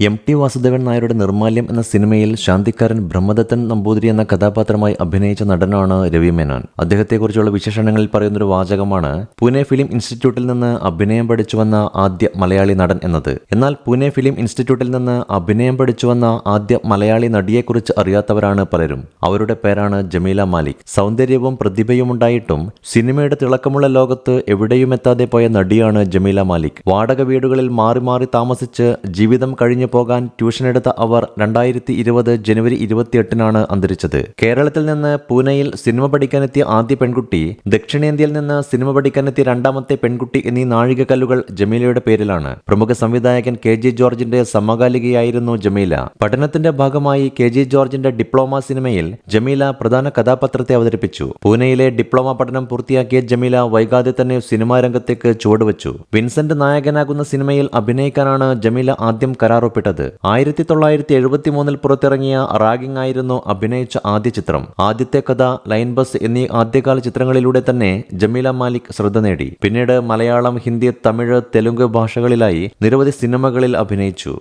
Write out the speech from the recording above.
M T Vasudevan നായരുടെ നിർമാല്യം എന്ന സിനിമയിൽ ശാന്തിക്കാരൻ ബ്രഹ്മദത്തൻ നമ്പൂതിരി എന്ന കഥാപാത്രമായി അഭിനയിച്ച നടനാണ് രവി മേനോൻ. അദ്ദേഹത്തെക്കുറിച്ചുള്ള വിശേഷണങ്ങളിൽ പറയുന്നൊരു വാചകമാണ് പൂനെ ഫിലിം ഇൻസ്റ്റിറ്റ്യൂട്ടിൽ നിന്ന് അഭിനയം പഠിച്ചു വന്ന ആദ്യ മലയാളി നടൻ എന്നത്. എന്നാൽ പൂനെ ഫിലിം ഇൻസ്റ്റിറ്റ്യൂട്ടിൽ നിന്ന് അഭിനയം പഠിച്ചു വന്ന ആദ്യ മലയാളി നടിയെക്കുറിച്ച് അറിയാത്തവരാണ് പലരും. അവരുടെ പേരാണ് ജമീല മാലിക്. സൗന്ദര്യവും പ്രതിഭയും ഉണ്ടായിട്ടും സിനിമയുടെ തിളക്കമുള്ള ലോകത്ത് എവിടെയും എത്താതെ പോയ നടിയാണ് ജമീല മാലിക്. വാടക വീടുകളിൽ മാറി മാറി താമസിച്ച് ജീവിതം കഴിഞ്ഞു പോകാൻ ട്യൂഷൻ എടുത്ത അവർ രണ്ടായിരത്തി ഇരുപത് ജനുവരി ഇരുപത്തിയെട്ടിനാണ് അന്തരിച്ചത്. കേരളത്തിൽ നിന്ന് പൂനെയിൽ സിനിമ പഠിക്കാനെത്തിയ ആദ്യ പെൺകുട്ടി ദക്ഷിണേന്ത്യയിൽ നിന്ന് സിനിമ പഠിക്കാനെത്തിയ രണ്ടാമത്തെ പെൺകുട്ടി എന്നീ നാഴികക്കല്ലുകൾ ജമീലയുടെ പേരിലാണ്. പ്രമുഖ സംവിധായകൻ കെ ജി ജോർജിന്റെ സമകാലികയായിരുന്നു ജമീല. പഠനത്തിന്റെ ഭാഗമായി കെ ജി ജോർജിന്റെ ഡിപ്ലോമ സിനിമയിൽ ജമീല പ്രധാന കഥാപാത്രത്തെ അവതരിപ്പിച്ചു. പൂനെയിലെ ഡിപ്ലോമ പഠനം പൂർത്തിയാക്കിയ ജമീല വൈകാതെ തന്നെ സിനിമാ രംഗത്തേക്ക് ചുവടുവച്ചു. വിൻസെന്റ് നായകനാകുന്ന സിനിമയിൽ അഭിനയിക്കാനാണ് ജമീല ആദ്യം കരാറൊപ്പിട്ടത് ആയിരത്തി തൊള്ളായിരത്തി എഴുപത്തി മൂന്നിൽ പുറത്തിറങ്ങിയ റാഗിംഗ് ആയിരുന്നു അഭിനയിച്ച ആദ്യ ചിത്രം. ആദ്യത്തെ കഥ ലൈൻ ബസ് എന്നീ ആദ്യകാല ചിത്രങ്ങളിലൂടെ തന്നെ ജമീല മാലിക് ശ്രദ്ധ നേടി. പിന്നീട് മലയാളം ഹിന്ദി തമിഴ് തെലുങ്ക് ഭാഷകളിലായി നിരവധി സിനിമകളിൽ അഭിനയിച്ചു.